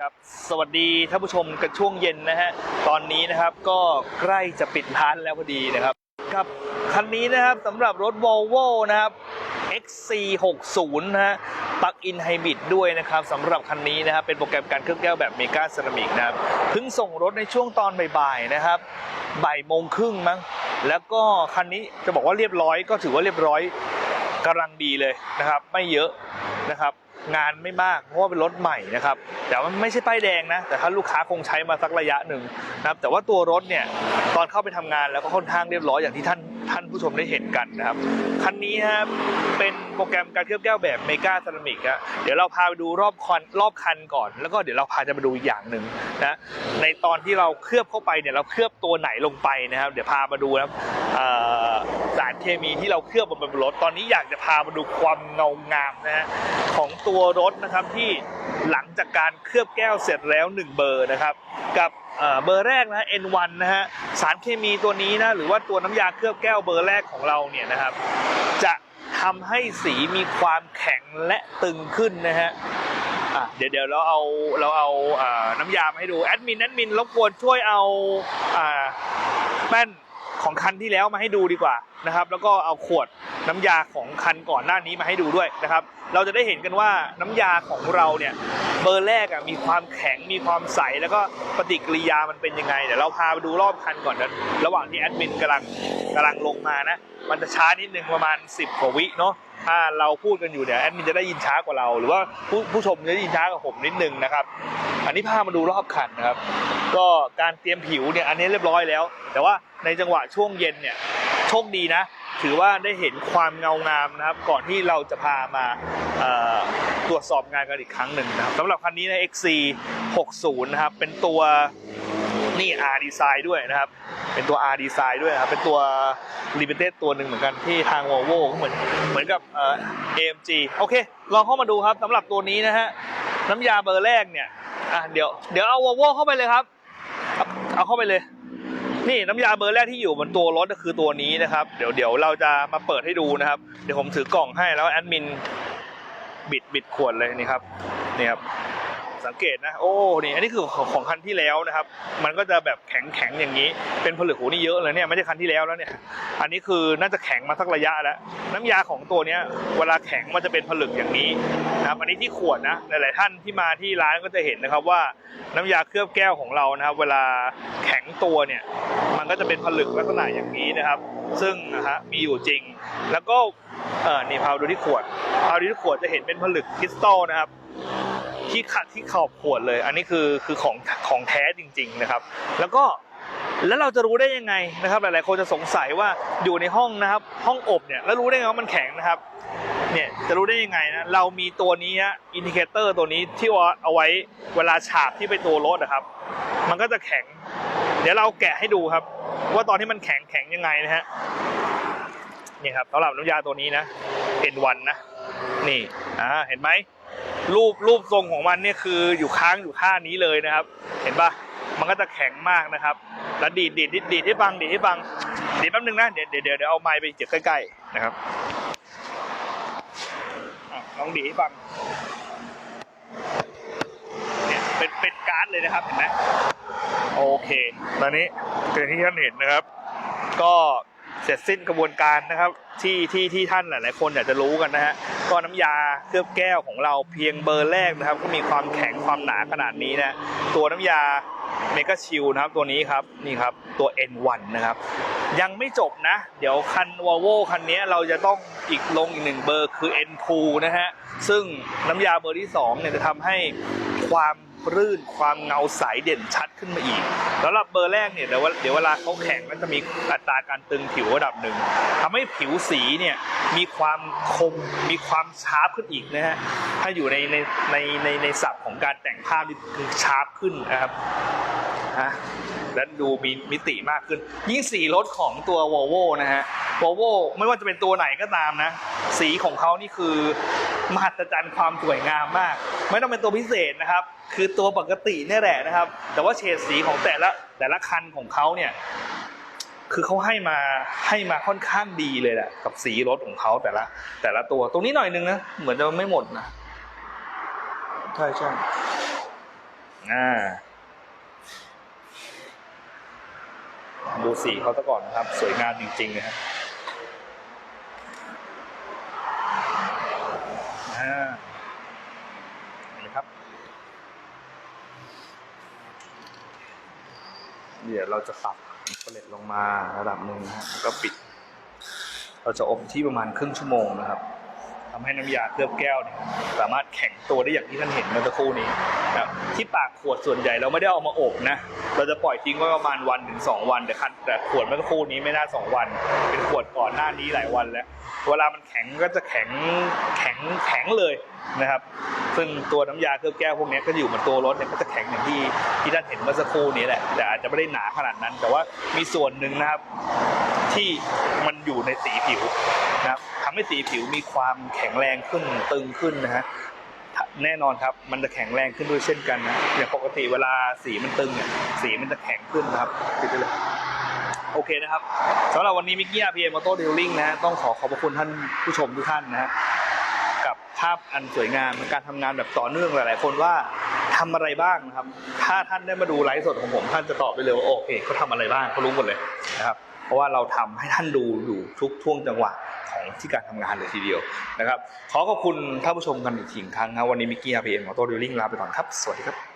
ครับ สวัสดีท่านผู้ชมกันช่วงเย็นนะฮะ ตอนนี้นะครับก็ใกล้จะปิดร้านแล้วพอดีนะครับกับคันนี้นะครับสำหรับรถ Volvo นะครับ XC60 นะฮะปลั๊กอินไฮบริดด้วยนะครับสำหรับคันนี้นะครับเป็นโปรแกรมการเคลือบแก้วแบบเมกาเซรามิกนะครับเพิ่งส่งรถในช่วงตอนบ่ายๆนะครับบ่ายโมงครึ่งมั้งแล้วก็คันนี้จะบอกว่าเรียบร้อยก็ถือว่าเรียบร้อยกำลังดีเลยนะครับ ไม่เยอะนะครับ งานไม่มากเพราะว่าเป็นรถใหม่นะครับแต่ว่าไม่ใช่ป้ายแดงนะแต่ถ้าลูกค้าคงใช้มาสักระยะหนึ่งนะครับแต่ว่าตัวรถเนี่ยตอนเข้าไปทำงานแล้วก็ค่อนข้างเรียบร้อยอย่างที่ท่านท่านผู้ชมได้เห็นกันนะครับคันนี้ครับเป็นโปรแกรมการเคลือบแก้วแบบเมกาเซรามิกอะเดี๋ยวเราพาไปดูรอบคันรอบคันก่อน แล้วก็เดี๋ยวเราพาจะมาดูอีกอย่างหนึ่งนะในตอนที่เราเคลือบเข้าไปเนี่ยเราเคลือบตัวไหนลงไปนะครับ เดี๋ยวพามาดูนะครับ สารเคมีที่เราเคลือบบนบนรถ ตอนนี้อยากจะพามาดูความเงางามนะฮะของตัวรถนะครับที่หลังจากการเคลือบแก้วเสร็จแล้ว 1 เบอร์นะครับ กับเบอร์แรกนะ N1 นะฮะสารเคมีตัวนี้นะหรือว่าตัวน้ำยาเคลือบแก้วเบอร์แรกของเราเนี่ยนะครับ จะทำให้สีมีความแข็งและตึงขึ้นนะฮะเดี๋ยวเดี๋ยวเราเอาเราเอาน้ำยามาให้ดูแอดมินแอดมินรบกวนช่วยเอาแป้น ของคันที่แล้วมาให้ดูดีกว่านะครับ แล้วก็เอาขวด น้ำยาของคันก่อนหน้านี้มาให้ดูด้วยนะครับ เราจะได้เห็นกันว่าน้ำยาของเราเนี่ยเบอร์แรกอะมีความแข็งมีความใสแล้วก็ปฏิกิริยามันเป็นยังไงเดี๋ยวเราพาไปดูรอบคันก่อนนะระหว่างที่แอดมินกำลังกำลังลงมานะมันจะช้านิดนึงประมาณ 10กว่าวิเนาะถ้าเราพูดกันอยู่เนี่ยแอดมินจะได้ยินช้ากว่าเรา หรือว่าผู้ผู้ชมจะได้ยินช้ากว่าผมนิดนึงนะครับ อันนี้พามาดูรอบคันนะครับ ก็การเตรียมผิวเนี่ยอันนี้เรียบร้อยแล้ว แต่ว่าในจังหวะช่วงเย็นเนี่ย โชคดีนะ ถือว่าได้เห็นความเงางามนะครับ ก่อนที่เราจะพามาตรวจสอบงานกันอีกครั้งหนึ่งนะครับสำหรับคันนี้นะ XC 60นะครับ เป็นตัวนี่ R Design ด้วยนะครับ เป็นตัว R Design ด้วยนะครับ เป็นตัว Limited ตัวหนึ่งเหมือนกันที่ทาง Volvo ก็เหมือนเหมือนกับเอ่อ AMG โอเค ลองเข้ามาดูครับสำหรับตัวนี้นะฮะ น้ำยาเบอร์แรกเนี่ย อะเดี๋ยว เดี๋ยวเอา Volvo เข้าไปเลยครับ เอาเข้าไปเลย นี่น้ำยาเบอร์แรกที่อยู่บนตัวรถก็คือตัวนี้นะครับ เดี๋ยวเดี๋ยวเราจะมาเปิดให้ดูนะครับ เดี๋ยวผมถือกล่องให้แล้วแอดมินบิดบิดขวดเลยนี่ครับนี่ครับ สังเกตนะ โอ้ นี่ อันนี้คือของของคันที่แล้วนะครับ มันก็จะแบบแข็งแข็งอย่างนี้ เป็นผลึกโหนี่เยอะเลยเนี่ย ไม่ใช่คันที่แล้วแล้วเนี่ย อันนี้คือน่าจะแข็งมาสักระยะแล้ว น้ำยาของตัวเนี้ย เวลาแข็งมันจะเป็นผลึกอย่างนี้นะครับ อันนี้ที่ขวดนะ หลายๆท่านที่มาที่ร้านก็จะเห็นนะครับว่าน้ำยาเคลือบแก้วของเรานะครับ เวลาแข็งตัวเนี่ย มันก็จะเป็นผลึกลักษณะอย่างนี้นะครับ ซึ่งนะฮะมีอยู่จริง แล้วก็ เออนี่พาดูที่ขวดพาดูที่ขวดจะเห็นเป็นผลึกคริสตัลนะครับ ที่ขัดที่ขอบขวดเลย อันนี้คือคือของของแท้จริง ๆนะครับ แล้วก็แล้วเราจะรู้ได้ยังไงนะครับ หลายๆคนจะสงสัยว่าอยู่ในห้องนะครับ ห้องอบเนี่ยแล้วรู้ได้ไงว่ามันแข็งนะครับเนี่ยจะรู้ได้ยังไงนะเรามีตัวนี้ฮะอินดิเคเตอร์ตัวนี้ที่ว่าเอาไว้เวลาฉาบที่ไปตัวรถนะครับ มันก็จะแข็ง เดี๋ยวเราแกะให้ดูครับ ว่าตอนที่มันแข็งแข็งยังไงนะฮะนี่ครับสำหรับน้ำยาตัวนี้นะเป็นวันนะ นี่อ่าเห็นไหม รูปรูปทรงของมันเนี่ยคืออยู่ค้างอยู่ท่านี้เลยนะครับ เห็นปะมันก็จะแข็งมากนะครับ แล้วดีดดีดดีดให้ฟังดีดให้ฟังดีดแป๊บนึงนะเดี๋ยวเดี๋ยวเดี๋ยวเอาไม้ไปเจ็บใกล้ๆนะครับลองดีดให้ฟังเนี่ยเป็นเป็นการ์ดเลยนะครับเห็นไหมโอเค ตอนนี้เป็นที่ท่านเห็นนะครับ ก็เสร็จสิ้นกระบวนการนะครับ ที่ที่ที่ท่านหลาย ๆ คนอยากจะรู้กันนะฮะ ก็น้ำยาเคลือบแก้วของเราเพียงเบอร์แรกนะครับ ก็มีความแข็งความหนาขนาดนี้นะตัวน้ำยาเมกาชิลนะครับตัวนี้ครับนี่ครับตัว N1 นะครับ ยังไม่จบนะ เดี๋ยวคันวอลโวคันนี้เราจะต้องอีกลงอีกหนึ่งเบอร์คือ N2 นะฮะซึ่งน้ำยาเบอร์ที่2เนี่ยจะทำให้ความ รื่นความเงาใสเด่นชัดขึ้นมาอีกสำหรับเบอร์แรกเนี่ยเดี๋ยวเดี๋ยวเวลาเขาแข็งก็จะมีอัตราการตึงผิวระดับหนึ่งทำให้ผิวสีเนี่ยมีความคมมีความชาร์ปขึ้นอีกนะฮะถ้าอยู่ในในในในในศัพท์ของการแต่งภาพนี่คือชาร์ปขึ้นนะครับฮะและดูมีมิติมากขึ้น ยิ่งสีรถของตัว Volvo นะฮะ Volvo ไม่ว่าจะเป็นตัวไหนก็ตามนะ สีของเขานี่คือมหัศจรรย์ความสวยงามมาก ไม่ต้องเป็นตัวพิเศษนะครับ คือตัวปกติเนี่ยแหละนะครับ แต่ว่าเฉดสีของแต่ละแต่ละคันของเขาเนี่ยคือเขาให้มาให้มาค่อนข้างดีเลยแหละกับสีรถของเขาแต่ละ แต่ละตัวตรงนี้หน่อยนึงนะเหมือนจะไม่หมดนะใช่ใช่อ่าดูสีเขาซะก่อนนะครับ สวยงามจริงๆนะฮะอ่าเห็นไหมครับ เดี๋ยวเราจะตัดเปล็ดลงมาระดับหนึ่งนะแล้วก็ปิด เราจะอบที่ประมาณครึ่งชั่วโมงนะครับทำให้น้ำยาเคลือบแก้วเนี่ยสามารถแข็งตัวได้อย่างที่ท่านเห็นเมื่อสักครู่นี้นะครับที่ปากขวดส่วนใหญ่เราไม่ได้เอามาอบนะ เราจะปล่อยทิ้งไว้ประมาณวันถึงสองวันแต่คันแต่ขวดเมื่อสักครู่นี้ไม่น่าสองวัน เป็นขวดก่อนหน้านี้หลายวันแล้ว เวลามันแข็งก็จะแข็งแข็งแข็งเลยนะครับ ซึ่งตัวน้ำยาเคลือบแก้วพวกนี้ก็อยู่บนตัวรถเนี่ยก็จะแข็งอย่างที่ที่ท่านเห็นเมื่อสักครู่นี้แหละแต่อาจจะไม่ได้หนาขนาดนั้น แต่ว่ามีส่วนหนึ่งนะครับที่มันอยู่ในสีผิวนะครับทำให้สีผิวมีความแข็งแรงขึ้นตึงขึ้นนะฮะแน่นอนครับ มันจะแข็งแรงขึ้นด้วยเช่นกันนะอย่างปกติเวลาสีมันตึงเนี่ยสีมันจะแข็งขึ้นนะครับปิดไปเลยโอเคนะครับสำหรับวันนี้มิกกี้อาร์พีเอ็มออโต้ดีลลิ่งนะฮะต้องขอขอบพระคุณท่านผู้ชมทุกท่านนะฮะ กับภาพอันสวยงามการทำงานแบบต่อเนื่องหลาย ๆ คนว่าทำอะไรบ้างนะครับ ถ้าท่านได้มาดูไลฟ์สดของผมท่านจะตอบได้เลยว่าโอเคเขาทำอะไรบ้างเขารู้หมดเลยนะครับเพราะว่าเราทำให้ท่านดูอยู่ทุกช่วงจังหวะของที่การทำงานเลยทีเดียวนะครับ ขอขอบคุณท่านผู้ชมกันอีกทีครั้งครับวันนี้มิกกี้อาร์พีเอ็มออโต้ดีลลิ่งลาไปก่อนครับ สวัสดีครับ